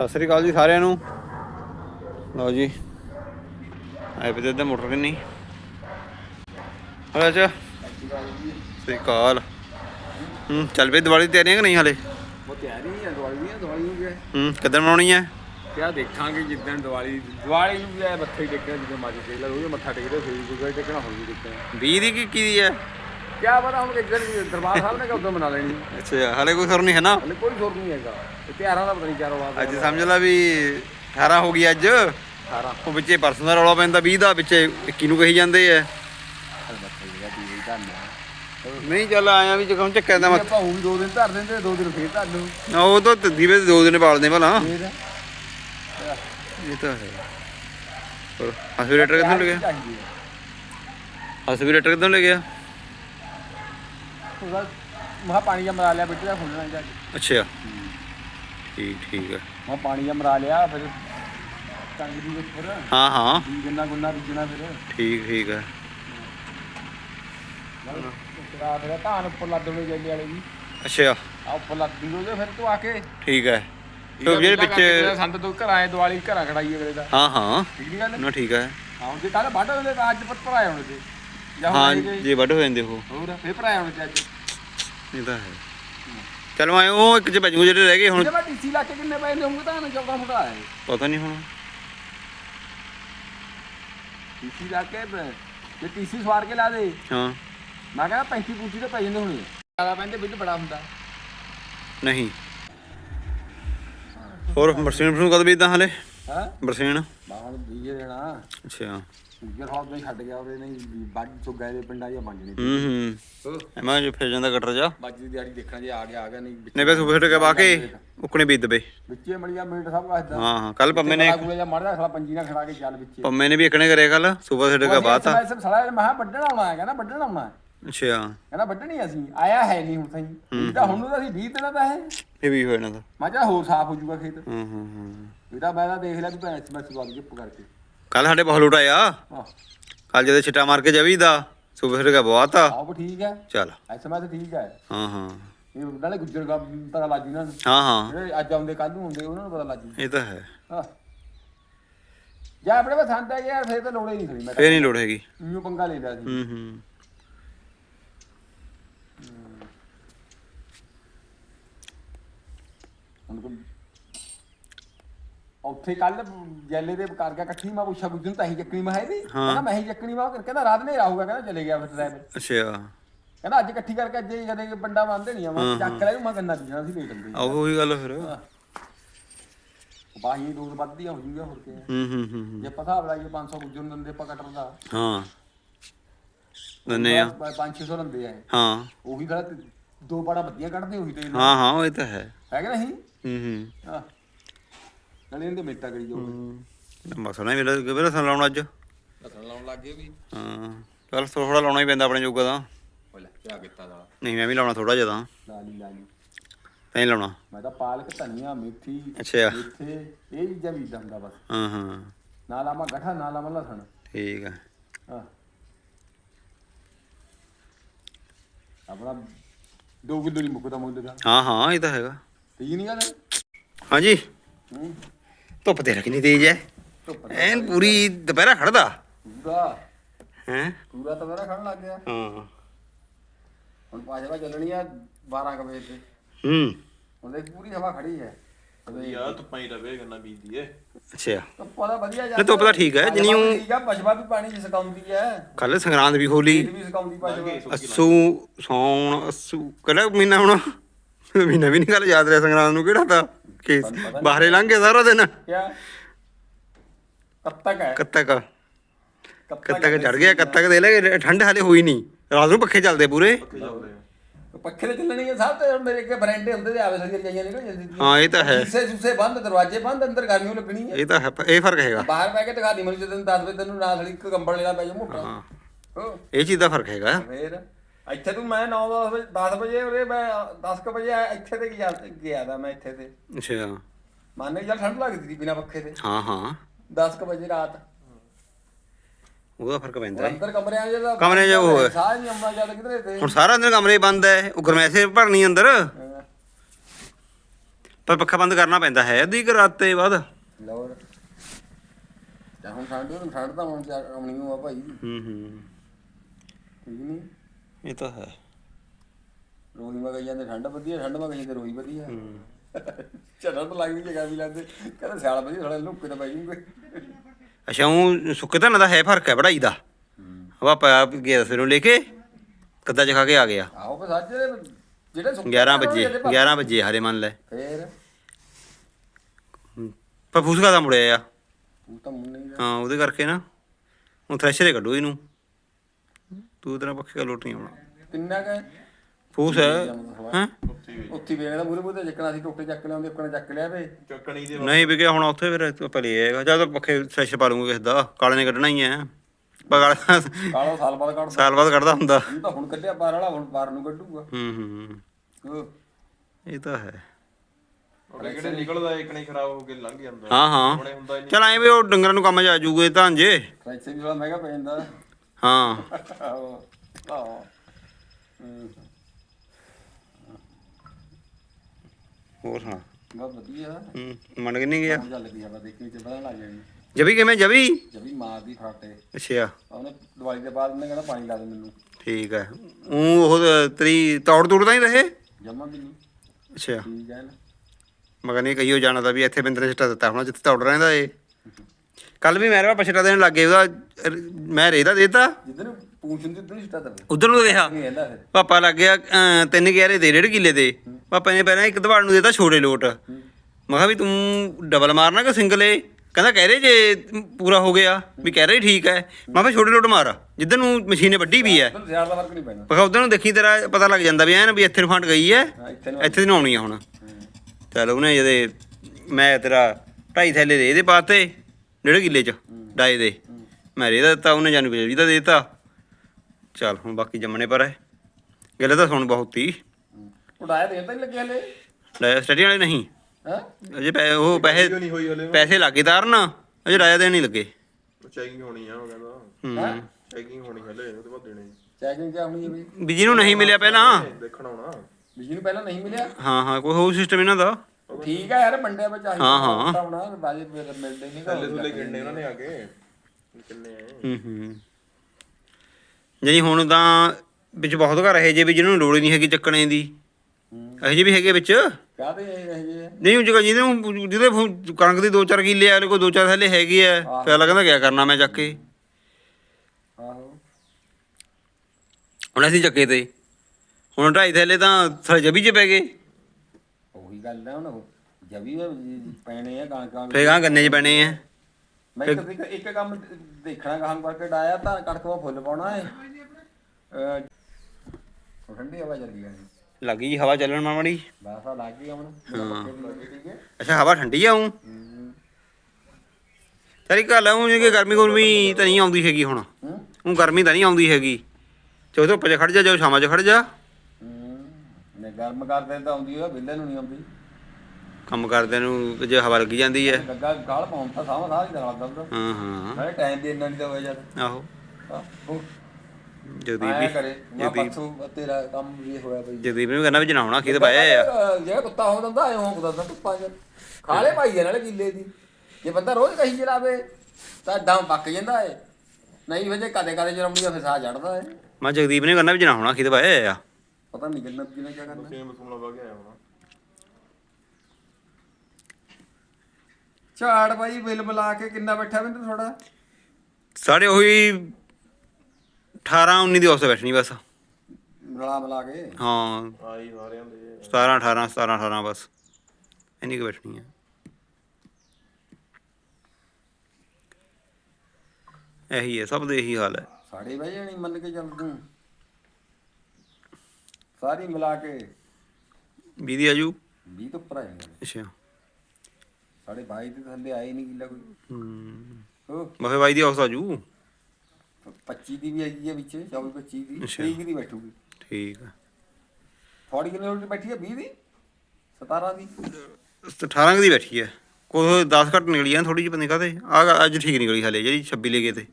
ਸਤਿ ਸ੍ਰੀ ਅਕਾਲ ਜੀ ਸਾਰਿਆਂ ਨੂੰ। ਲਓ ਜੀ ਆਏ ਪਤੇ ਤੇ ਮੋਟਰ ਕਿੰਨੀ? ਹਾਂ ਅੱਛਾ ਸ੍ਰੀ ਅਕਾਲ। ਹੂੰ ਚੱਲ ਪਈ ਦੀਵਾਲੀ ਤਿਆਰੀਆਂ ਕਿ ਨਹੀਂ ਹਾਲੇ? ਉਹ ਤਿਆਰੀ ਹੈ ਦੀਵਾਲੀ ਦੀ ਦੀਵਾਲੀ ਨੂੰ ਵੀ ਹੈ? ਕਦੋਂ ਮਨਾਉਣੀ ਹੈ? ਕਿਆ ਦੇਖਾਂਗੇ ਜਿੱਦਣ ਦੀਵਾਲੀ ਦੀਵਾਲੀ ਨੂੰ ਵੀ ਹੈ ਮੱਥੇ ਹੀ ਟੇਕਣਾ ਜਦੋਂ ਮਰਜ਼ੀ ਟੇਕ ਲਾ ਉਹ ਮੱਥਾ ਟੇਕਦੇ ਫਿਰ ਵੀ ਕੋਈ ਟੇਕਣਾ ਹੋਰ ਵੀ ਟੇਕਣਾ। 20 ਦੀ ਕੀ ਕੀ ਦੀ ਹੈ? ਕਿਆ ਪਤਾ ਹੁਣ ਕਿੱਦਣ ਵੀ ਦਰਬਾਰ ਸਾਹਿਬ ਨੇ ਕਦੋਂ ਮਨਾ ਲੈਣੀ ਅੱਛਾ ਹਾਲੇ ਕੋਈ ਖਰ ਨਹੀਂ ਹੈ ਨਾ? ਹਲੇ ਕੋਈ ਜ਼ੋਰ ਨਹੀਂ ਹੈਗਾ। ਤੇ ਤਿਆਰਾਂ ਦਾ ਪਤਾ ਨਹੀਂ ਰਵਾ ਅੱਜ ਸਮਝ ਲਾ ਵੀ 18 ਹੋ ਗਈ ਅੱਜ। 18 ਉਹ ਵਿੱਚੇ ਪਰਸਨ ਦਾ ਰੌਲਾ ਪੈਂਦਾ 20 ਦਾ ਵਿੱਚੇ 21 ਨੂੰ ਕਹੀ ਜਾਂਦੇ ਧੰਨ ਨਹੀਂ ਚੱਲ ਆਇਆ ਵੀ ਜਗਮ ਚੱਕਿਆ ਦਾ ਆਪਾਂ ਉਹ ਵੀ ਦੋ ਦਿਨ ਧਰ ਦਿੰਦੇ ਦੋ ਦਿਨ ਫੇਰ ਧਰ ਲਓ ਉਹ ਤਾਂ ਦੀਵੇ ਦੇ ਦਿਨ ਬਾਲਦੇ ਭਲਾ। ਇਹ ਤਾਂ ਹੈ। ਹੋਰ ਹਸਪੀਰੇਟਰ ਕਿੱਥੋਂ ਲੈ ਗਿਆ? ਹਸਪੀਰੇਟਰ ਕਿੱਥੋਂ ਲੈ ਗਿਆ? ਉਹਦਾ ਮਹਾ ਪਾਣੀ ਜਾਂ ਮਰਾ ਲਿਆ ਬਿੱਟੇ ਦਾ ਖੁੱਲਣਾ ਜਾ ਕੇ ਅੱਛਾ ਠੀਕ ਠੀਕ ਹੈ ਮਹਾ ਪਾਣੀ ਜਾਂ ਮਰਾ ਲਿਆ ਫਿਰ ਟੰਗ ਦੀ ਉੱਪਰ ਹਾਂ ਹਾਂ ਵੀ ਗੰਨਾ ਗੁੰਨਾ ਬੀਜਣਾ ਫਿਰ ਠੀਕ ਠੀਕ ਹੈ ਤੇਰਾ ਫਿਰ ਧਾਨ ਉੱਪਰ ਲੱਦ ਲੋ ਜੈਲੇ ਵਾਲੇ ਵੀ ਅੱਛਾ ਆ ਉੱਪਰ ਲੱਦ ਦੂਗੇ ਫਿਰ ਤੂੰ ਆ ਕੇ ਠੀਕ ਹੈ ਤੇ ਜਿਹੜੇ ਵਿੱਚ ਸੰਤ ਤੋਂ ਘਰ ਆਏ ਦੀਵਾਲੀ ਘਰਾਂ ਖੜਾਈ ਅਗਲੇ ਦਾ ਹਾਂ ਹਾਂ ਠੀਕ ਨਹੀਂ ਗੱਲ ਨਾ ਠੀਕ ਹੈ ਹਾਂ ਜੇ ਕੱਲ ਵੱਢ ਹੁੰਦੇ ਤਾਂ ਅੱਜ ਪੱਤਰ ਆਏ ਹੋਣੇ ਤੇ ਜਾਂ ਹਾਂ ਜੇ ਵੱਢ ਹੋ ਜਾਂਦੇ ਉਹ। ਹੋਰ ਫੇਰ ਭਰਾਏ ਹੋਣੇ ਤੇ ਅੱਜ। ਇਹ ਤਾਂ ਹੈ। ਚਲੋ ਆਏ ਉਹ ਇੱਕ ਚ ਬਚੂ ਜਿਹੜੇ ਰਹਿ ਗਏ ਹੁਣ। ਜੇ ਮੈਂ ਡੀਸੀ ਲਾ ਕੇ ਕਿੰਨੇ ਪਏ ਨੇ ਹੋਣਗੇ ਤਾਂ 14 ਫੁੱਟ ਆਏ ਪਤਾ ਨਹੀਂ ਹੁਣ। ਡੀਸੀ ਲਾ ਕੇ ਜੇ ਟੀਸੀ ਸਵਾਰ ਕੇ ਲਾ ਦੇ। ਹਾਂ। ਮੈਂ ਕਹਿੰਦਾ 35 ਪੁੱਛੀ ਤੇ ਪੈ ਜਾਂਦੇ ਹੋਣੇ। ਜ਼ਿਆਦਾ ਪੈਂਦੇ ਬਿੱਲ ਬੜਾ ਹੁੰਦਾ। ਨਹੀਂ। ਹੋਰ ਬਰਸੀਨ ਬਰਸੂਨ ਕਦ ਬੀਜਦਾ ਹਲੇ? ਹਾਂ? ਬਰਸੀਨ। ਬਾਹਰ ਬੀਜੇ ਦੇਣਾ ਅੱਛਾ। ਸੂਗਰ ਹਾਲ ਤੋਂ ਹੀ ਛੱਡ ਗਿਆ ਉਹਦੇ ਨਹੀਂ ਵੱਜ ਚੁੱਗਾ ਦੇ ਪਿੰਡਾਂ ਜਾਂ ਮੰਗਣੀ ਹੂੰ ਹੂੰ। ਐਵੇਂ ਜੋ ਫਿਰ ਜਾਂਦਾ ਕਟਰ ਜਾ। ਵੱਜ ਦੀ ਦਿਹਾੜੀ ਦੇਖਣਾ ਜੇ ਆ ਗਿਆ ਆ ਗਿਆ ਨਹੀਂ ਨੇ ਬਸ ਸੁਬਹ ਕੇ ਬਾ ਕੇ ਉਕਣੇ ਬੀਜ ਦਵੇ ਵਿੱਚੇ ਮੜੀਆ ਮਿੰਟ ਸਭ ਕੁਝ ਹਾਂ ਹਾਂ ਕੱਲ ਪੰਮੇ ਨੇ ਗੂਲੇ ਜਾਂ ਮੜਦਾ ਖਲਾ ਪੰਜੀ ਨਾਲ ਖੜਾ ਕੇ ਚੱਲ ਵਿੱਚੇ। ਪੰਮੇ ਨੇ ਵੀ ਇਕਣੇ ਕਰਿਆ ਕੱਲ ਸੁਬਹ ਛੱਡ ਕੇ ਬਾਤ ਮੈਂ ਸਭ ਸੜਾ ਮਹਾ ਵੱਢਣ ਆਉਣਾ ਹੈ ਕਹਿੰਦਾ ਵੱਢਣ ਆਉਣਾ ਅੱਛਾ। ਕਹਿੰਦਾ ਵੱਢਣੀ ਅਸੀਂ ਆਇਆ ਹੈ ਨਹੀਂ ਹੁਣ ਤਾਈਂ। ਇਹ ਤਾਂ ਹੁਣ ਨੂੰ ਤਾਂ ਅਸੀਂ 20 ਦਿਨਾਂ ਦਾ ਹੈ। ਇਹ ਵੀ ਹੋਇਆ ਨਾ ਤਾਂ ਮੈਂ ਕਿਹਾ ਹੋਰ ਸਾਫ਼ ਹੋ ਜਾਊਗਾ ਖੇਤ। ਹੂੰ ਹੂੰ ਹੂੰ। ਇਹ ਤਾਂ ਮੈਂ ਤਾਂ ਦੇਖ ਲਿਆ ਵੀ ਭੈਣ ਸੀ ਮੈਂ ਸਵਾਲ ਚੁੱਪ ਕਰਕੇ। ਕੱਲ ਸਾਡੇ ਬਹੁਤ ਲੁੱਟ ਆਇਆ ਆਹ ਕੱਲ ਜਦੋਂ ਛਿੱਟਾ ਮਾਰ ਕੇ ਜਵੀ ਦਾ ਸੁਬਹ ਛੱਡ ਕੇ ਬਹੁਤ ਆ ਆਹ ਠੀਕ ਹੈ। ਚੱਲ। ਐਸਾ ਮੈਂ ਤਾਂ ਠੀਕ ਹੈ। ਹਾਂ ਹਾਂ। ਇਹ ਨਾਲੇ ਗੁੱਜਰ ਦਾ ਪਤਾ ਲੱਗ ਜੂ ਨਾ ਹਾਂ ਹਾਂ। ਜਿਹੜੇ ਅੱਜ ਆਉਂਦੇ ਕੱਲ ਨੂੰ ਆਉਂਦੇ ਉਹਨਾਂ ਨੂੰ ਪਤਾ ਲੱਗ ਜੂ ਇਹ ਤਾਂ ਹੈ। ਆਹ ਜਾਂ ਆਪਣੇ ਪਸੰਦ ਹੈ ਯਾਰ ਫੇਰ ਤਾਂ ਲੋੜ ਹੀ ਨਹੀਂ ਮੈਂ ਫੇਰ ਨਹੀਂ ਲੋੜ ਹੈਗੀ। ਪੰਗਾ ਲੈ ਲਿਆ ਸੀ। ਹੂੰ ਹੂੰ ਹੁਣ ਕੋਈ ਉੱਥੇ ਕੱਲ ਜੈਲੇ ਦੇ ਕਰ ਗਿਆ ਇਕੱਠੀ ਮੈਂ ਪੁੱਛਿਆ ਗੁੱਜਨ ਤਾਂ ਹੀ ਚੱਕਣੀ ਮੈਂ ਹੈ ਵੀ ਕਹਿੰਦਾ ਮੈਂ ਹੀ ਚੱਕਣੀ ਮੈਂ ਕਹਿੰਦਾ ਰਾਤ ਨੇ ਆਊਗਾ ਕਹਿੰਦਾ ਚਲੇ ਗਿਆ ਫਿਰ ਡਰਾਈਵਰ ਅੱਛਾ। ਕਹਿੰਦਾ ਅੱਜ ਇਕੱਠੀ ਕਰਕੇ ਅੱਜ ਹੀ ਕਦੇ ਬੰਦਾ ਮੰਨਦੇ ਨਹੀਂ ਆ ਮੈਂ ਚੱਕ ਲੈ ਮੈਂ ਗੰਨਾ ਬੀਜਣਾ ਸੀ ਲੈ ਲੰਦੇ ਆਹ ਉਹੀ ਗੱਲ ਫਿਰ। ਬਾਹੀ ਦੂਰ ਵੱਧਦੀਆਂ ਹੋ ਜੂਗਾ ਹੋਰ ਕੀ ਹੈ। ਜੇ ਆਪਾਂ ਹਿਸਾਬ ਲਾਈਏ 500 ਗੁੱਜਰ ਨੂੰ ਦਿੰਦੇ ਆਪਾਂ ਕਟਰ ਦਾ। ਹਾਂ। ਦੰਨੇ ਆ। 5-600 ਲੰਦੇ ਆ ਇਹ। ਹਾਂ। ਉਹੀ ਗੱਲ ਦੋ ਪਾੜਾ ਬੱਦੀਆਂ ਕੱਢਦੇ ਉਹੀ ਤੇ ਹਾਂ ਹਾਂ ਉਹ ਇਹ ਤਾਂ ਹੈ। ਹੈ ਕਿ ਨਹੀਂ? ਹੂੰ ਹੂੰ। ਹਾਂ। ਨਾਲੇ ਇਹਦੇ ਮੇਟਾ ਕਰੀ ਜਾਓ ਮਸਲਾ ਮੇਰਾ ਕਿਹੜਾ ਸਨ ਲਾਉਣਾ ਅੱਜ? ਲਸਣ ਲਾਉਣ ਲੱਗ ਗਏ ਵੀ। ਹਾਂ ਚੱਲ ਥੋੜਾ ਲਾਉਣਾ ਹੀ ਪੈਂਦਾ ਆਪਣੇ ਜੋਗਾ ਦਾ ਹੋਲੇ ਕਿਆ ਕੀਤਾ ਦਾ ਨਹੀਂ ਮੈਂ ਵੀ ਲਾਉਣਾ ਥੋੜਾ ਜ਼ਿਆਦਾ ਲਾਲੀ ਲਾਲੀ ਤੈਂ ਲਾਉਣਾ। ਮੈਂ ਤਾਂ ਪਾਲਕ ਧਨੀਆ ਮੇਥੀ ਅੱਛਾ। ਮੇਥੇ ਇਹ ਚੀਜ਼ਾਂ ਬੀਜਦਾ ਹੁੰਦਾ ਬਸ। ਹਾਂ ਹਾਂ। ਨਾ ਲਾਵਾਂ ਗਠਾ ਨਾ ਲਾਵਾਂ ਲਸਣ। ਠੀਕ ਹੈ ਹਾਂ। ਆਪਣਾ 2 ਕਿਲੋ ਦੀ ਮੁੱਕਦਾ ਮੁੱਲ ਦਾ ਹਾਂ ਹਾਂ ਇਹ ਤਾਂ ਹੈਗਾ। ਠੀਕ ਨਹੀਂ ਗੱਲ ਹਾਂਜੀ। ਹੂੰ। ਧੁੱਪ ਤੇ ਕਿੰਨੀ ਤੇਜ਼ ਧੁੱਪ ਐਨ ਪੂਰੀ ਦੁਪਹਿਰਾ ਖੜਦਾ? ਪੂਰਾ। ਹੈ? ਪੂਰਾ ਤਾਂ ਮੇਰਾ ਖੜਨ ਲੱਗ ਗਿਆ। ਹਾਂ। ਹੁਣ ਪਾਜਵਾ ਚੱਲਣੀ ਆ 12 ਕੁ ਵਜੇ ਤੇ। ਹੂੰ। ਹੁਣ ਦੇਖ ਪੂਰੀ ਹਵਾ ਖੜੀ ਹੈ ਯਾਰ ਧੁੱਪਾਂ ਹੀ ਰਵੇ ਗੰਨਾ ਬੀਜਦੀ ਏ ਅੱਛਾ। ਧੁੱਪਾ ਵਧੀਆ ਨਹੀਂ, ਧੁੱਪ ਤਾਂ ਠੀਕ ਹੈ, ਜਿੰਨੀ ਊਂ- ਠੀਕ ਆ ਪਸ਼ਵਾ ਵੀ ਪਾਣੀ ਚ ਸਕਾਉਂਦੀ ਹੈ ਕੱਲ ਸੰਗਰਾਂਦ ਵੀ ਹੋਲੀ। ਵੀ ਸਕਾਉਂਦੀ ਅਸੂ ਸੌਣ ਅਸੂ। ਕਿਹੜਾ ਮਹੀਨਾ ਹੁਣ। ਮਹੀਨਾ ਵੀ ਨਹੀਂ ਗੱਲ ਯਾਦ ਰਿਹਾ ਸੰਗਰਾਂਦ ਨੂੰ ਕਿਹੜਾ ਤਾਂ ਕਿ ਬਾਹਰੇ ਲੰਘ ਗਿਆ ਸਾਰਾ ਦਿਨ। ਕਿਆ? ਕੱਤਕ ਹੈ। ਕੱਤਕ। ਕੱਤਕ ਚੜ ਗਿਆ ਕੱਤਕ ਦੇ ਲੈ ਠੰਡ ਹਾਲੇ ਹੋਈ ਨਹੀਂ ਰਾਤ ਨੂੰ ਪੱਖੇ ਚੱਲਦੇ ਪੂਰੇ। ਪੱਖੇ ਤੇ ਚੱਲਣੀ ਹੈ ਸਭ ਤੇ ਮੇਰੇ ਅੱਗੇ ਬਰੈਂਡੇ ਹੁੰਦੇ ਤੇ ਆਵੇ ਸਰੀਰ ਰਜਾਈਆਂ ਨਿਕਲ ਜਾਂਦੀਆਂ ਹਾਂ ਇਹ ਤਾਂ ਹੈ। ਸ਼ੀਸ਼ੇ ਸ਼ੂਸੇ ਬੰਦ ਦਰਵਾਜ਼ੇ ਬੰਦ ਅੰਦਰ ਗਰਮੀ ਲੱਗਣੀ ਹੈ। ਇਹ ਤਾਂ ਹੈ ਇਹ ਫ਼ਰਕ ਹੈਗਾ। ਬਾਹਰ ਬੈ ਕੇ ਦਿਖਾ ਦੀ ਮੈਨੂੰ ਜਦੋਂ 10 ਵਜੇ ਤੈਨੂੰ ਨਾਲ ਇੱਕ ਕੰਬਲ ਲੈਣਾ ਪੈ ਜਾ ਮੋਟਾ। ਹੋ। ਇਹ ਚੀਜ਼ ਦਾ ਫ਼ਰਕ ਹੈਗਾ। ਫੇਰ? ਇੱਥੇ ਤੂੰ ਮੈਂ 9 10 ਵਜੇ 10 ਵਜੇ ਉਰੇ ਮੈਂ 10 ਕ ਵਜੇ ਆਇਆ, ਇੱਥੇ ਤੇ ਗਿਆ ਗਿਆ ਦਾ ਮੈਂ ਇੱਥੇ ਤੇ। ਅੱਛਾ। ਮਾਨੇ ਯਾਰ ਠੰਡ ਲੱਗਦੀ ਸੀ ਬਿਨਾ ਪੱਖੇ ਤੇ। ਹਾਂ ਹਾਂ। 10 ਕ ਵਜੇ ਰਾਤ। ਉਹਦਾ ਫ਼ਰਕ ਪੈਂਦਾ। ਹੈ ਅੰਦਰ ਕਮਰਿਆਂ ਤਾਂ ਕਮਰਿਆਂ 'ਚ ਉਹ। ਸਾਹ ਨਹੀਂ ਆਉਂਦਾ ਜਦ ਕਿਧਰੇ ਤੇ। ਹੁਣ ਸਾਰਾ ਦਿਨ ਕਮਰੇ ਬੰਦ ਹੈ ਉਹ ਗਰਮੈਸੇ ਭਰਨੀ ਅੰਦਰ। ਪਰ ਪੱਖਾ ਬੰਦ ਕਰਨਾ ਪੈਂਦਾ ਹੈ ਅੱਧੀ ਕੁ ਰਾਤ ਤੇ ਬਾਅਦ। ਲੋਰ ਤਾਂ ਹੁਣ ਠੰਡ ਨੂੰ ਠੰਡ ਤਾਂ ਹੁਣ ਆਉਣੀ ਓ ਆ ਭਾਈ। ਹੂੰ ਹੂੰ। ਠੀਕ ਨਹੀਂ ਇਹ ਤਾਂ ਹੈ। ਰੋਈ ਮਾ ਜਾਂਦੇ ਠੰਡ ਵਧੀਆ ਠੰਡ ਮਾ ਜਾਂਦੇ ਰੋਈ ਵਧੀਆ। ਹੂੰ। ਚੱਲਣ ਤਾਂ ਲੱਗਦੀ ਜਗ੍ਹਾ ਵੀ ਲੱਗਦੇ। ਕਹਿੰਦਾ ਸਿਆਲ ਵਧੀਆ ਥੋੜਾ ਲੁੱਕੇ ਤਾਂ ਬੈ ਜੂਗੇ। ਅੱਛਾ ਉਹ ਸੁੱਕੇ ਧਾਨਾਂ ਦਾ ਹੈ ਫ਼ਰਕ ਹੈ ਪੜਾਈ ਦਾ? ਹਵਾ ਪਾਇਆ ਗਿਆ ਸਿਰੋਂ ਲੈ ਕੇ ਕੱਦਾ ਚ ਖਾ ਕੇ ਆ ਗਿਆ। ਆਹੋ ਪਰ ਸੱਚ ਜਿਹੜੇ ਸੁੱਕੇ 11 ਹੁੰਦੇ ਵਜੇ ਉਹਦੇ ਭਾ- 11 ਵਜੇ ਹਾਰੇ ਮੰਨ ਲੈ। ਫੇਰ? ਪਰ ਫੂਸਕਾ ਦਾ ਮੁੜਿਆ ਆ। ਉਹ ਤਾਂ ਮੁੰਨ ਹਾਂ ਉਹਦੇ ਕਰਕੇ ਨਾ ਹੁਣ ਥ੍ਰੈਸ਼ਰ ਕੱਢੋ ਇਹਨੂੰ। ਤੂੰ ਤੇਰਾ ਪੱਖੇ ਦਾ ਲੋਟ ਨਹੀਂ ਆਉਣਾ। ਕਿੰਨਾ ਕਾ ਫੂਸ ਹੈ। ਹਾਂ? ਉੱਥੇ ਵੇਖਦਾ ਮੂਰੇ ਮੂਰੇ ਚੱਕਣਾ ਸੀ ਟੋਟੇ ਚੱਕ ਲਿਆਉਂਦੇ ਉੱਕਣ ਚੱਕ ਲਿਆ ਵੇ। ਚੱਕਣੀ ਦੇ ਨਹੀਂ ਵੀ ਗਿਆ ਹੁਣ ਉੱਥੇ ਫਿਰ ਆਪਾਂ ਲੈ ਆਏਗਾ। ਜਦ ਪੱਖੇ ਥ੍ਰੈਸ਼ਰ ਪਾ ਲੂੰਗਾ ਕਿਸੇ ਦਾ। ਕਾਲੇ ਨੇ ਕੱਢਣਾ ਹੀ ਹੈ। ਪਗੜ ਕਾਲਾ ਸਾਲ ਬਾਅਦ ਕੱਢਦਾ। ਸਾਲ ਬਾਅਦ ਕੱਢਦਾ ਹੁੰਦਾ। ਇਹ ਤਾਂ ਹੁਣ ਕੱਢਿਆ ਬਾਹਰ ਵਾਲਾ ਹੁਣ ਬਾਹਰ ਨੂੰ ਕੱਢੂਗਾ। ਹੂੰ ਹੂੰ ਇਹ ਤਾਂ ਹੈ। ਉਹਨੇ ਕਿਹੜੇ ਨਿਕਲਦਾ ਇੱਕ ਨਹੀਂ ਖਰਾਬ ਹੋ ਕੇ ਲੰਘ ਜਾਂਦਾ। ਹਾਂ ਹਾਂ। ਚਲ ਐਂ ਵੀ ਉਹ ਡੰਗਰਾਂ ਨੂੰ ਕੰਮ ਜਾ ਜੂਗੇ ਤਾਂ ਜੇ ਫ੍ਰੈਂਚੇ ਵੀ ਵਾਲਾ ਮਹਿੰਗਾ ਪੈ ਜਾਂਦਾ। ਹਾਂ। ਹੂੰ ਹੋਰ ਸੁਣਾ। ਬਹੁਤ ਵਧੀਆ। ਹੂੰ ਮੰਨ ਕੇ ਨਹੀਂ ਗਿਆ? ਚੱਲ ਗਈ ਹਵਾ ਦੇਖੀ ਚ ਪਤਾ ਲੱਗ ਜਾਣੀ। ਜਬੀ ਕਿਵੇਂ ਜਬੀ? ਜਬੀ ਮਾਰ ਦੀ ਫਾਟੇ ਅੱਛਾ। ਉਹਨੇ ਦਿਵਾਲੀ ਦੇ ਬਾਅਦ ਉਹਨੇ ਕਹਿੰਦਾ ਪਾਣੀ ਲਾ ਦੇ ਮੈਨੂੰ। ਠੀਕ ਹੈ ਉਹ ਉਹ ਤੇਰੀ ਤੌੜ ਤੂੜ ਤਾਂ ਹੀ ਰਹੇ ਜਮਾ ਵੀ ਨਹੀਂ। ਅੱਛਾ। ਠੀਕ ਹੈ ਨਾ। ਮਗਰ ਨਹੀਂ ਕਹੀਓ ਜਾਣਾ ਤਾਂ ਵੀ ਇੱਥੇ ਬਿੰਦਰ ਨੇ ਛਟਾ ਦਿੱਤਾ ਹੁਣ ਜਿੱਥੇ ਤੌੜ ਰਹਿੰਦਾ ਏ। ਕੱਲ ਵੀ ਮੇਰੇ ਪਾਪਾ ਛਟਾ ਦੇਣ ਲੱਗੇ ਉਹਦਾ ਮੈਂ ਰੇਦਾ ਦੇਤਾ। ਜਿੱਦਨ ਪੂੰਛ ਹੁੰਦੀ ਉਦੋਂ ਹੀ ਸਿੱਟਾ ਤਵੇ ਉਧਰ ਨੂੰ ਫਿਰ। ਪਾਪਾ ਲੱਗ ਗਿਆ ਅਹ, ਤਿੰਨ ਗਿਆਰੇ ਦੇ ਡੇਢ ਕਿੱਲੇ ਦੇ। ਪਾਪਾ ਨੇ ਪਹਿਲਾਂ ਇੱਕ ਦਵਾੜ ਨੂੰ ਦੇਤਾ ਛੋੜੇ ਲੋਟ। ਮੈਂ ਕਿਹਾ ਵੀ ਤੂੰ ਡਬਲ ਮਾਰਨਾ ਕਿ ਸਿੰਗਲ ਏ? ਕਹਿੰਦਾ ਕਹਿ ਰਹੇ ਜੇ ਪੂਰਾ ਹੋ ਗਿਆ ਵੀ ਕਹਿ ਰਹੇ ਠੀਕ ਹੈ ਮੈਂ ਕਿਹਾ ਛੋੜੇ ਲੋਟ ਮਾਰ। ਜਿੱਧਰ ਨੂੰ ਮਸ਼ੀਨੇ ਵੱਡੀ ਵੀ ਹੈ ਉਦੋਂ ਸਿਆਲ ਦਾ ਫ਼ਰਕ ਨਹੀਂ ਪੈਣਾ। ਮੈਂ ਕਿਹਾ ਉਧਰ ਨੂੰ ਦੇਖੀ ਤੇਰਾ ਪਤਾ ਲੱਗ ਜਾਂਦਾ ਵੀ ਐਨ ਵੀ ਇੱਥੇ ਨੂੰ ਫੰਡ ਗਈ ਹੈ ਹਾਂ ਇੱਥੇ ਨੂੰ ਇੱਥੇ ਨੂੰ ਆਉਣੀ ਆ ਹੁਣ। ਚਲ ਉਹਨੇ ਜਦੇ ਮੈਂ ਤੇਰਾ ਢਾਈ ਥੈਲੇ ਦੇ ਇਹਦੇ ਪਾਤੇ। ਡੇਢ ਕਿੱਲੇ ਚ ਡਾਏ ਦੇ। ਮੈਂ ਇਹਦਾ ਦਿੱਤਾ ਉਹਨੇ ਜਾਨੂੰ ਬਿਜਲੀ ਦਾ ਦੇ ਦਿੱਤਾ। ਚਲ ਹੁਣ ਬਾਕੀ ਜੰਮਣੇ ਪਰ ਹੈ। ਗੱਲ ਤਾਂ ਸੁਣ ਬਹੁਤ ਹੀ। ਉਡਾਇਆ ਦੇਣ ਤਾਂ ਨਹੀਂ ਲੱਗਿਆ ਹਲੇ। ਲੈ ਸਟੱਡੀ ਵਾਲੇ ਨਹੀਂ। ਹਾਂ? ਅਜੇ ਪੈ ਉਹ ਪੈਸੇ ਨਹੀਂ ਹੋਈ ਹਲੇ ਪੈਸੇ ਲੱਗੇ ਤਾਰਨ। ਅਜੇ ਡਾਇਆ ਦੇਣ ਨਹੀਂ ਲੱਗੇ। ਚੈਕਿੰਗ ਹੋਣੀ ਆ ਉਹ ਕਹਿੰਦਾ। ਹੂੰ। ਚੈਕਿੰਗ ਹੋਣੀ ਹਲੇ ਉਹਦੇ ਬਾਅਦ ਦੇਣੇ ਚੈਕਿੰਗ ਕਿਆ ਹੋਣੀ ਹੈ ਬਈ? ਵੀ ਜਿਹਨੂੰ ਨਹੀਂ ਮਿਲਿਆ ਪਹਿਲਾਂ। ਦੇਖਣਾ ਹੋਣਾ। ਬਿਜਲੀ ਨੂੰ ਪਹਿਲਾਂ ਨਹੀਂ ਮਿਲਿਆ? ਹਾਂ ਹਾਂ ਕੋਈ ਹੋਰ ਸਿਸਟਮ ਇਹਨਾਂ ਦਾ। ਠੀਕ ਹੈ ਯਾਰ ਮੰਡਿਆਂ ਵਿੱਚ ਆਹੀ ਹਾਂ, ਹਾਂ। ਹੋਣਾ ਬਾਜੇ ਮਿਲਦੇ ਨਹੀਂ ਥੱਲੇ ਥੱਲੇ ਗਿਣਨੇ ਉਹਨਾਂ ਨੇ ਆ ਕੇ। ਕਿੰਨੇ ਹੂੰ ਹੂੰ। ਜਾਨੀ ਹੁਣ ਤਾਂ ਵਿੱਚ ਬਹੁਤ ਘਰ ਇਹ ਜੇ ਵੀ ਜਿਹਨਾਂ ਨੂੰ ਲੋੜ ਹੀ ਨਹੀਂ ਹੈਗੀ ਚੱਕਣੇ ਦੀ। ਇਹੋ ਜਿਹੇ ਵੀ ਹੈਗੇ ਵਿੱਚ? ਕਾਹਦੇ ਇਹ ਜੇ ਨਹੀਂ ਉਹ ਜਗ੍ਹਾ ਜਿਹਦੇ ਨੂੰ ਜਿਹਦੇ ਫੁ- ਕਣਕ ਦੀ ਦੋ ਚਾਰ ਕਿੱਲੇ ਆ ਕੋਈ ਦੋ ਚਾਰ ਥੈਲੇ ਹੈਗੇ ਆ। ਫਿਰ ਅਗਲਾ ਕਹਿੰਦਾ ਕਿਆ ਕਰਨਾ ਮੈਂ ਚੱਕ ਕੇ। ਆਹੋ। ਹੁਣ ਅਸੀਂ ਚੱਕੇ ਤੇ। ਹੁਣ ਢਾਈ ਥੈਲੇ ਤਾਂ ਸਾਰੇ ਜਬੀ ਚ ਪੈ ਗਏ। ਉਹੀ ਗੱਲ ਹੈ ਹੁਣ ਜਵੀ ਪੈਣੇ ਆ ਗਾਂ ਗਾਂ ਫੇਰ ਗਾਂ ਗੰਨੇ ਚ ਪੈਣੇ ਆ? ਮੈਂ ਇੱਕ ਇੱਕ- ਕੰਮ ਦੇਖਣਾ ਗਾਂ ਕਰਕੇ ਡਾਇਆ ਤਾਂ ਕਣਕ ਨੂੰ ਫੁੱਲ ਪਾਉਣਾ ਹੈ ਠੰਡੀ ਹਵਾ ਚੱਲੀ ਜਾਣੀ ਲੱਗੀ ਹਵਾ ਚੱਲਣ ਮਾੜੀ ਬਸ ਆ ਲੱਗ ਗਈ ਹੁਣ। ਅੱਛਾ ਹਵਾ ਠੰਡੀ ਆ ਹੂੰ। ਸਾਰੀ ਗੱਲ ਆ ਉਹ ਕਿ ਗਰਮੀ ਗੁਰਮੀ ਤਾਂ ਨਹੀਂ ਆਉਂਦੀ ਹੈਗੀ ਹੁਣ। ਹੂੰ? ਉਹ ਗਰਮੀ ਤਾਂ ਨਹੀਂ ਆਉਂਦੀ ਹੈਗੀ। ਚੋ ਧੁੱਪ 'ਚ ਖੜ ਜਾ ਜਾਓ ਛਾਵਾਂ 'ਚ ਖੜ ਜਾ। ਨੇ। ਗਰਮ ਕਰਦੇ ਤਾਂ ਆਉਂਦੀ ਹੋਇਆ ਬਿੱਲੇ ਨੂੰ ਨਹੀਂ ਆਉਂਦੀ। ਕੰਮ ਕਰਦੇ ਨੂੰ ਜੇ ਹਵਾ ਲੱਗੀ ਜਾਂਦੀ ਹੈ ਲੱਗਾ ਗਾਲ ਪਾਉਣ ਤਾਂ ਸਾਹ ਸਾਹ ਹੀ ਉਹਦਾ ਹਾਂ ਹਾਂ। ਨਾਲੇ ਟਾਈਮ ਵੀ ਇੰਨਾ ਨਹੀਂ ਤਾਂ ਹੋਇਆ ਜਦ ਆਹੋ। ਆਹ, ਜਗਦੀਪ ਆਇਆ ਵੀ ਪਰਸੋਂ ਤੇਰਾ ਕੰਮ ਵੀ ਹੋਇਆ ਬਈ। ਜਗਦੀਪ ਨੂੰ ਕਹਿੰਦਾ ਵੀ ਜਨਾਉਣਾ ਖੇਤ ਪਾਇਆ ਆ। ਜਿਹੜਾ ਕੁੱਤਾ ਹੋ ਜਾਂਦਾ ਐ ਹੋ ਕੁੱਤਾ ਧੁੱਪਾਂ ਚ। ਖਾਲੇ ਭਾਈ ਦੇ ਨਾਲੇ ਕਿੱਲੇ ਦੀ। ਜੇ ਬੰਦਾ ਰੋਜ਼ ਕਹੀ ਚਲਾਵੇ ਤਾਂ ਡਾਂ ਪੱਕ ਜਾਂਦਾ ਏ। ਨਹੀਂ ਵਜੇ ਕਦੇ ਕਦੇ ਜਰਮਣੀ ਦਾ ਫਿਰ ਸਾਹ ਚੜਦਾ ਏ। ਮੈਂ ਜਗਦੀਪ ਨੇ ਕਹਿੰਦਾ ਵੀ ਜਨਾਉਣਾ ਖੇਤ ਪਾਇਆ ਆ। ਪਤਾ ਨਹੀਂ ਕਿੰਨਾ ਕਿਨੇ ਕੀ ਕਰਨਾ। ਕਿਵੇਂ ਮਸੂਲਾ ਵਾ ਗਿਆ ਹੋਣਾ। ਝਾੜ ਭਾਈ ਬਿੱਲ ਬੁਲਾ ਕੇ ਕਿੰਨਾ ਬੈਠਾ ਬਿੰਦਰ ਥੋੜਾ ਸਾਡੇ ਉਹੀ 18 19 ਦੀ ਔਸਤ ਬੈਠਣੀ ਬਸ। ਰਲਾ ਬੁਲਾ ਕੇ? ਹਾਂ। ਆਈ ਸਾਰਿਆਂ ਦੇ। 17 18 17 18 ਬਸ। ਇੰਨੀ ਕੁ ਬੈਠਣੀ ਆ। ਇਹੀ ਹੈ ਸਭ ਦੇ ਇਹੀ ਹਾਲ ਹੈ। ਸਾਡੇ ਬਹਿ ਜਾਣੀ ਮੰਨ ਕੇ ਚੱਲ ਤੂੰ। ਸਾਰੀ ਮਿਲਾ ਕੇ ਵੀਹ ਦੀ ਆਜੂ 20 ਤੋਂ ਉੱਪਰ ਆ ਜਾਂਦੇ। ਅੱਛਾ। ਸਾਡੇ ਭਾਈ ਦੇ ਥੱਲੇ ਆਏ ਨਹੀਂ ਕਿੱਲਾ ਕੋਈ। ਹੂੰ। ਮਫੇ ਬਾਈ ਦੀ ਔਸਤ ਆਜੂ 25 ਦੀ ਵੀ ਹੈਗੀ ਆ ਵਿੱਚ 24 25 ਦੀ। ਅੱਛਾ। 23 ਦੀ ਬੈਠੂਗੀ। ਠੀਕ ਹੈ ਥੋੜੀ ਕਿੰਨੇ ਉਲਟ ਬੈਠੀ ਆ? 20 ਦੀ? 17 ਦੀ? 18 ਕੁ ਦੀ ਬੈਠੀ ਹੈ ਕੋਈ 10 ਘੱਟ ਨਿਕਲੀ ਆ ਥੋੜੀ ਜਿਹੀ ਪਤਾ ਨਹੀਂ ਕਾਤੇ ਆ ਅੱਜ ਠੀਕ ਨਿਕਲੀ ਹਲੇ ਜਿਹੜੀ 26 ਲੈ ਗਏ ਤੇ।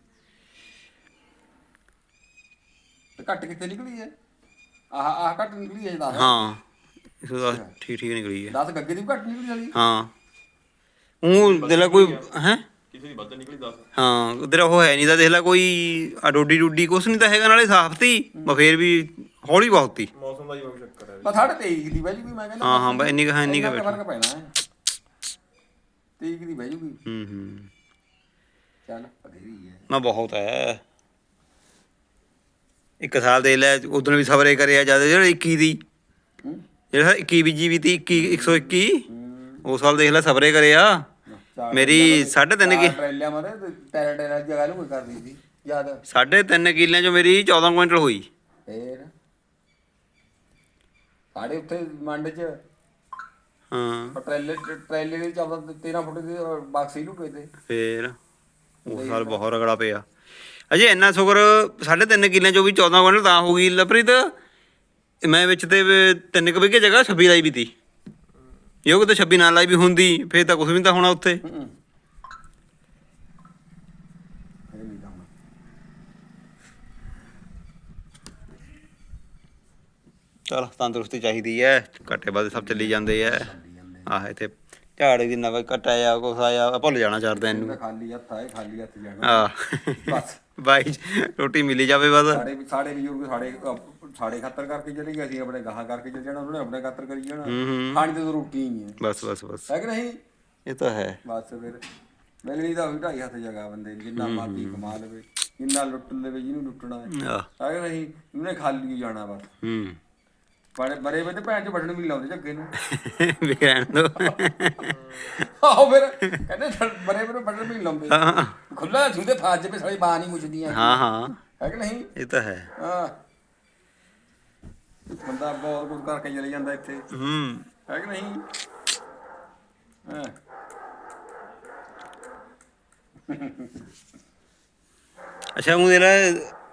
ਤੇ ਘੱਟ ਕਿੱਥੇ ਨਿਕਲੀ ਹੈ ਆਹ ਆਹ ਘੱਟ ਨਿਕਲੀ ਹੈ 10 ਹਾਂ 110 ਠੀਕ ਠੀਕ ਨਿਕਲੀ ਹੈ। 10 ਗੱਗੇ ਦੀ ਵੀ ਘੱਟ ਨਿਕਲੀ ਵਾਲੀ? ਹਾਂ। ਉਹ ਦਿਲ ਕੋਈ ਹੈ? ਕਿਸੇ ਦੀ ਵੱਧ ਨਿਕਲੀ 10 ਹਾਂ ਉਧਰ ਉਹ ਹੈ ਨਹੀਂ ਤਾਂ ਦੇਖ ਲੈ ਕੋਈ ਆ ਡੋਡੀ ਡੁੱਡੀ ਕੁਛ ਨਹੀਂ ਤਾਂ ਹੈਗਾ ਨਾਲੇ ਸਾਫ਼ ਤੀ ਮੈਂ ਫੇਰ ਵੀ ਹੌਲੀ ਬਹੁਤ ਤੀ। ਮੌਸਮ ਦਾ ਹੀ ਬਹੁਤ ਚੱਕਰ ਹੈ। ਬਸ ਸਾਢੇ 23 ਦੀ ਬਹਿ ਜੂਗੀ ਮੈਂ ਕਹਿੰਦਾ ਹਾਂ, ਹਾਂ, ਬਸ ਇੰਨੀ ਕੁ ਹੈ, ਇੰਨੀ ਕੁ। ਫ਼ਰਕ ਪੈਣਾ ਹੈ। 23 ਦੀ ਬਹਿ ਜੂਗੀ। ਹੂੰ ਹੂੰ। ਚੱਲ ਬਥੇਰੀ ਹੈ। ਨਾ ਬਹੁਤ ਹੈ। ਇੱਕ ਸਾਲ ਦੇ ਲੈ ਉਦੋਂ ਵੀ ਸਬਰੇ ਕਰਿਆ ਜਦ ਜਿਹੜਾ 21 ਦੀ। ਜਿਹੜਾ 21 ਬੀਜੀ ਵੀ ਤੀ 21 121 ਹੂੰ ਉਹ ਸਾਲ ਦੇਖ ਲੈ ਸਬਰੇ ਕਰਿਆ। ਮੇਰੀ ਸਾਢੇ ਤਿੰਨ ਕੀ ਟਰੇਲਿਆਂ ਮਾਰੇ ਟੈਰਾ ਟੈਰਾ ਜਗ੍ਹਾ ਨੂੰ ਕੋਈ ਕਰਦੀ ਸੀ ਯਾਦ? ਸਾਢੇ ਤਿੰਨ ਕਿੱਲਿਆਂ ਚੋਂ ਮੇਰੀ 14 ਕੁਇੰਟਲ ਹੋਈ। ਫੇਰ? ਸਾਡੇ ਉੱਥੇ ਮੰਡ ਚ। ਹਾਂ। ਟਰੇਲੇ ਟਰੇਲੇ ਦੇ 14 13 ਫੁੱਟ ਦੇ ਬਾਕਸ ਲੁਕੇ ਤੇ। ਫੇਰ? ਉਹ ਸਾਲ ਬਹੁਤ ਰਗੜਾ ਪਿਆ। ਅਜੇ ਇੰਨਾ ਸ਼ੁਕਰ ਸਾਢੇ ਤਿੰਨ ਕਿੱਲਿਆਂ ਚੋਂ ਵੀ 14 ਕੁਇੰਟਲ ਤਾਂ ਹੋ ਗਈ ਲਪ੍ਰੀਤ। ਮੈਂ ਵਿੱਚ ਤੇ ਵੀ ਤਿੰਨ ਕੁ ਵਿਗੇ ਜਗ੍ਹਾ 26 ਲਾਈ ਵੀ ਤੀ। ਉਹ ਕਿਤੇ 26 ਨਾਲ ਲਾਈ ਵੀ ਹੁੰਦੀ ਫੇਰ ਤਾਂ ਕੁਝ ਵੀ ਤਾਂ ਹੋਣਾ ਉੱਥੇ। ਹੂੰ ਚਲ ਤੰਦਰੁਸਤੀ ਚਾਹੀਦੀ ਐ ਘੱਟੇ ਬਾਦ ਸਭ ਚੱਲੀ ਜਾਂਦੇ ਐ। ਆਹ ਇੱਥੇ ਝਾੜ ਵੀ ਨਵਾਂ ਘਟਾਇਆ ਕੁਛ ਆਇਆ ਭੁੱਲ ਜਾਣਾ ਚਾਰ ਦਿਨ ਇਹਦਾ ਨੂੰ ਖਾਲੀ ਹੱਥ ਆਏ ਖਾਲੀ ਹੱਥ ਜਾਣਾ। ਆ ਬਸ। ਬਾਈ ਰੋਟੀ ਮਿਲੀ ਜਾਵੇ ਬਸ। ਸਾਡੇ ਵੀ ਸਾਡੇ ਬਜ਼ੁਰਗ ਸਾਡੇ ਅਹ, ਸਾਡੇ ਖਾਤਰ ਕਰਕੇ ਚਲੇ ਗਏ ਅਸੀਂ ਆਪਣੇ ਗਾਹਾਂ ਕਰਕੇ ਚਲੇ ਜਾਣਾ ਉਹਨਾਂ ਨੇ ਆਪਣੇ ਖਾਤਰ ਕਰੀ ਜਾਣਾ। ਖਾਣੀ ਤੇ ਰੋਟੀ ਹੀ ਹੈ। ਬਸ ਬਸ ਬਸ। ਹੈ ਕਿ ਨਹੀਂ? ਇਹ ਤਾਂ ਹੈ। ਬਸ ਫਿਰ ਮਿਲਣੀ ਤਾਂ ਵੀ ਢਾਈ ਹੱਥ ਜਗ੍ਹਾ ਬੰਦੇ ਨੂੰ, ਜਿੰਨਾ ਮਰਜ਼ੀ ਕਮਾ ਲਵੇ ਜਿੰਨਾ ਲੁੱਟ ਲਵੇ ਜਿਹਨੂੰ ਲੁੱਟਣਾ ਹੈ। ਆ ਹੈ ਕਿ ਨਹੀਂ? ਉਹਨੇ ਖਾਲੀ ਹੀ ਜਾਣਾ ਬਸ। ਹੂੰ। ਬੜੇ ਬਰੇ ਵੇ ਤੇ ਭੈਣ ਚ ਬਟਨ ਵੀ ਨੀ ਲਾਉਂਦੇ ਝੱਗੇ ਨੂੰ। ਵੀ ਰਹਿਣ ਦੋ। ਆਹੋ ਫਿਰ ਕਹਿੰਦੇ ਬਰੇ ਵੇ ਬਟਨ ਵੀ ਨੀ ਲਾਉਂਦੇ। ਹਾਂ। ਖੁੱਲਾ ਛੂਦੇ ਫਾਜ ਪੇ ਸਾਲੀ ਬਾਹ ਨਹੀਂ ਮੁੱਛਦੀਆਂ ਹਾਂ ਹਾਂ। ਹੈ ਕਿ ਨਹੀਂ? ਇਹ ਤਾਂ ਹੈ। ਹਾਂ। ਬੰਦਾ ਬਹੁਤ ਕੁਝ ਕਰਕੇ ਚਲੇ ਜਾਂਦਾ ਇੱਥੇ। ਹੂੰ। ਹੈ ਕਿ ਨਹੀਂ? ਹਾਂ। ਅੱਛਾ ਉਹ ਜਿਹੜਾ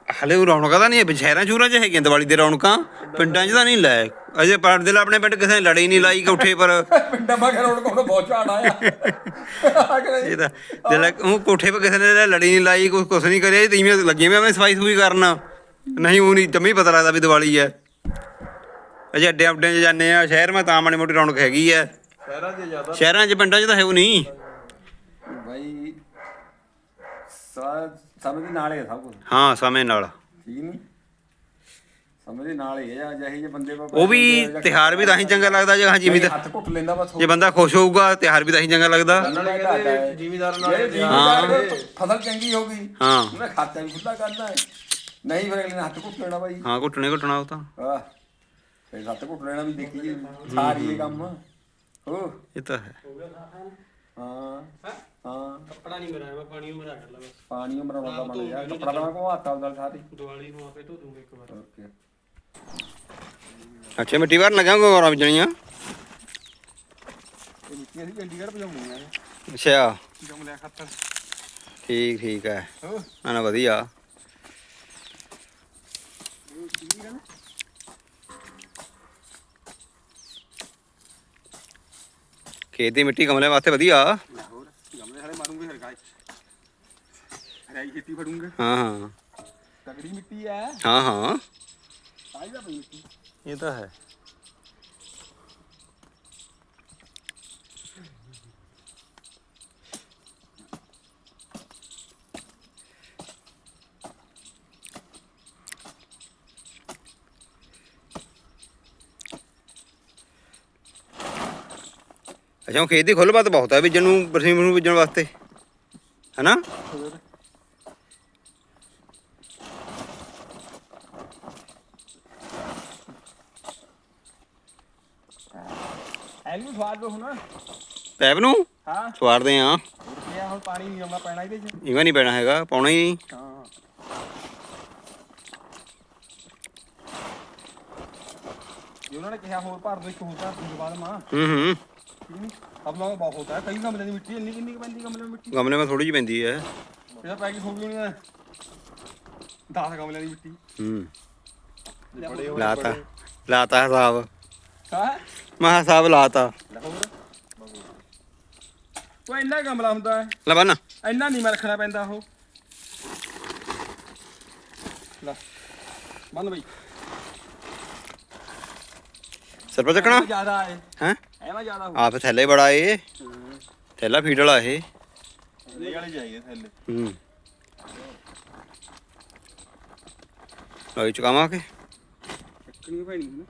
ਹਲੇ ਉਹ ਰੌਣਕਾਂ ਤਾਂ ਨਹੀਂ ਹੈ ਸ਼ਹਿਰਾਂ ਸ਼ੂਰਾਂ 'ਚ ਹੈਗੀਆਂ ਦੀਵਾਲੀ ਦੇ ਰੌਣਕਾਂ ਪਿੰਡਾਂ 'ਚ ਤਾਂ ਨਹੀਂ ਲੈ। ਅਜੇ ਪਰਦੇ ਲਾ ਆਪਣੇ ਪਿੰਡ ਕਿਸੇ ਨੇ ਲੜੀ ਨਹੀਂ ਲਾਈ ਕੋਠੇ ਪਰ ਪਿੰਡਾਂ ਮਾ ਰੋਡ ਕੋਲ ਬਹੁਤ ਝਾੜ ਆਇਆ। ਇਹ ਤਾਂ ਜਿਹੜਾ ਉਹ ਕੋਠੇ 'ਤੇ ਕਿਸੇ ਨੇ ਲੜੀ ਨਹੀਂ ਲਾਈ ਕੁਛ ਕੁਛ ਨਹੀਂ ਕਰਿਆ ਤੀਵੀਆਂ ਲੱਗੀਆਂ ਵੀ ਐਵੇਂ ਸਫ਼ਾਈ ਸਫੂਈ ਕਰਨ। ਨਹੀਂ ਉਹ ਨਹੀਂ ਜਮੀ ਪਤਾ ਲੱਗਦਾ ਵੀ ਦੀਵਾਲੀ ਹੈ। ਅਜੇ ਅੱਡੇ ਅੱਡਿਆਂ 'ਚ ਜਾਂਦੇ ਆ ਸ਼ਹਿਰ ਮੈਂ ਤਾਂ ਮਾੜੀ ਮੋਟੀ ਰੌਣਕ ਹੈਗੀ ਹੈ। ਸ਼ਹਿਰਾਂ 'ਚ ਜ਼ਿਆਦਾ ਸ਼ਹਿਰਾਂ 'ਚ ਪਿੰਡਾਂ 'ਚ ਤਾਂ ਹੈ ਉਹ ਨਹੀਂ। ਸਾ ਸਮਝ ਦੇ ਨਾਲ ਹੀ ਹੈ ਸਭ ਕੁਝ ਹਾਂ ਸਮੇਂ ਨਾਲ। ਠੀਕ ਨਹੀਂ ਸਮਝ ਦੇ ਨਾਲ ਹੀ ਹੈ ਜਿਹੇ ਜਿਹੇ ਬੰਦੇ ਕੋਲ ਉਹ ਵੀ ਤਿਹਾਰ ਵੀ ਤਾਂ ਹੀ ਚੰਗਾ ਲੱਗਦਾ ਜੇ ਹਾਂ ਜਿਵੇਂ ਦਾ ਹੱਥ ਘੁੱਟ ਲੈਂਦਾ ਬਸ। ਜੇ ਬੰਦਾ ਖੁਸ਼ ਹੋਊਗਾ ਤਿਹਾਰ ਵੀ ਤਾਂ ਹੀ ਚੰਗਾ ਲੱਗਦਾ। ਨਾਲੇ ਕਹਿੰਦੇ ਜ਼ਿਮੀਦਾਰਾਂ ਨਾਲ ਜ਼ਿਮੀਦਾਰ ਕੋਲ ਫਸਲ ਚੰਗੀ ਹੋ ਗਈ ਹਾਂ। ਉਹਨੇ ਖਾਤਾ ਵੀ ਖੁੱਲਾ ਕਰਨਾ ਹੈ। ਨਹੀਂ ਫਿਰ ਅਗਲੇ ਨੇ ਹੱਥ ਘੁੱਟ ਲੈਣਾ ਬਾਈ। ਹਾਂ ਘੁੱਟਣੇ ਘੁੱਟਣਾ ਉਹ ਤਾਂ। ਆਹ ਫਿਰ ਹੱਥ ਘੁੱਟ ਲੈਣਾ ਵੀ ਦੇਖੀ ਜੀ ਸਾਰੀ ਇਹ ਕੰਮ। ਹੋ ਇਹ ਤਾਂ ਹੈ ਹਾਂ। ਹਾਂ। ਕੱਪੜਾ ਨਹੀਂ ਮੇਰਾ ਮੈਂ ਪਾਣੀ ਮਰਾ ਕਰ ਲਾ ਬਸ। ਪਾਣੀ ਮਰਾਉਣਾ ਦਾ ਬਣ ਗਿਆ। ਕੱਪੜਾ ਦਾ ਕੋ ਹੱਥ ਆਉਂਦਾ ਸਾਰੀ। ਦੀਵਾਲੀ ਨੂੰ ਆਪੇ ਧੋ ਦੂੰਗਾ ਇੱਕ ਵਾਰ। ਓਕੇ। ਅੱਛਾ ਮਿੱਟੀ ਗੋਰਾ ਇਹ ਚੰਡੀਗੜ੍ਹ ਭਜਾਉਣੀ ਆ। ਅੱਛਾ। ਜਮ ਲਿਆ ਖਾਤਰ। ਠੀਕ ਠੀਕ ਹੈ। ਹੋ ਨਾ ਨਾ ਵਧੀਆ। ਖੇਤ ਦੀ ਮਿੱਟੀ ਗਮਲੇ ਵਾਸਤੇ ਵਧੀਆ ਹੋਰ ਗਮਲੇ ਹਲੇ ਮਾਰੂੰਗੇ ਫਿਰ ਗਾਇ ਹਰਾਈ ਖੇਤੀ ਫੜੂੰਗੇ। ਹਾਂ ਹਾਂ। ਤਗੜੀ ਮਿੱਟੀ ਹੈ। ਹਾਂ ਹਾਂ। ਸਾਈ ਦਾ ਪਈ ਮਿੱਟੀ। ਇਹ ਤਾਂ ਹੈ। ਅੱਛਾ ਖੇਤ ਦੀ ਖੁੱਲ੍ਹ ਬਾਤ ਬਹੁਤ ਹੈ ਬੀਜਣ ਨੂੰ ਬਰਸੀਮ ਨੂੰ ਬੀਜਣ ਵਾਸਤੇ। ਹੈਨਾ ਹੋਰ ਐਨੂੰ ਸਵਾਦ ਦੋ ਹੁਣ ਪੈਪ ਨੂੰ? ਹਾਂ। ਸਵਾਰਦੇ ਆ ਇਹ ਹੁਣ ਪਾਣੀ ਨਹੀਂ ਆਉਣਾ ਪੈਣਾ ਇਹਦੇ ਚ। ਇਵੇਂ ਨੇ ਕਿਹਾ ਹੋਰ ਭਰ ਦੋ ਇੱਕ ਹੋਰ ਭਰ ਦੋ ਬਾਅਦ ਮਾਂ। ਹੂੰ ਹੂੰ। ਆਪਣਾ ਬਹੁਤ ਹੋਤਾ ਹੈ ਕਈ ਗਮਲੇ ਦੀ ਮਿੱਟੀ ਇੰਨੀ ਕਿੰਨੀ ਪੈਂਦੀ ਗਮਲੇ ਦੀ ਮਿੱਟੀ? ਗਮਲੇ ਮੈਂ ਥੋੜੀ ਜਿਹੀ ਪੈਂਦੀ ਹੈ। ਇਹਦਾ ਪੈ ਗਈ ਹੋ ਗਈ ਉਹਨੇ 10 ਗਮਲੇ ਦੀ ਮਿੱਟੀ। ਹੂੰ। ਲਾਤਾ। ਲਾਤਾ ਹਿਸਾਬ। ਹਾਂ? ਮਹਾ ਸਾਹਿਬ ਲਾਤਾ। ਲਾਹੌਰ ਉਹ ਇੰਨਾ ਹੀ ਗਮਲਾ ਹੁੰਦਾ ਹੈ। ਲੈ ਬੰਨ। ਇੰਨਾ ਨਹੀਂ ਮੈਂ ਰੱਖਣਾ ਪੈਂਦਾ ਉਹ। ਲੈ ਬੰਨ ਬਈ। ਸਰਪਾ ਚੱਕਣਾ। ਜ਼ਿਆਦਾ ਹੈ। ਹੈ? ਐਵੇਂ ਜ਼ਿਆਦਾ ਹੋ ਆਪ ਥੈਲੇ ਬੜਾ ਏ। ਥੈਲਾ ਫੀਡ ਵਾਲਾ ਇਹ। ਨਿਕਲ ਵਾਲੀ ਚਾਹੀਏ ਥੱਲੇ। ਹੂੰ। ਲੋਈ ਚੁਕਾਵਾਂ ਕੇ ਚੱਕਣੀ ਪੈਣੀ ਹੈ ਨਾ।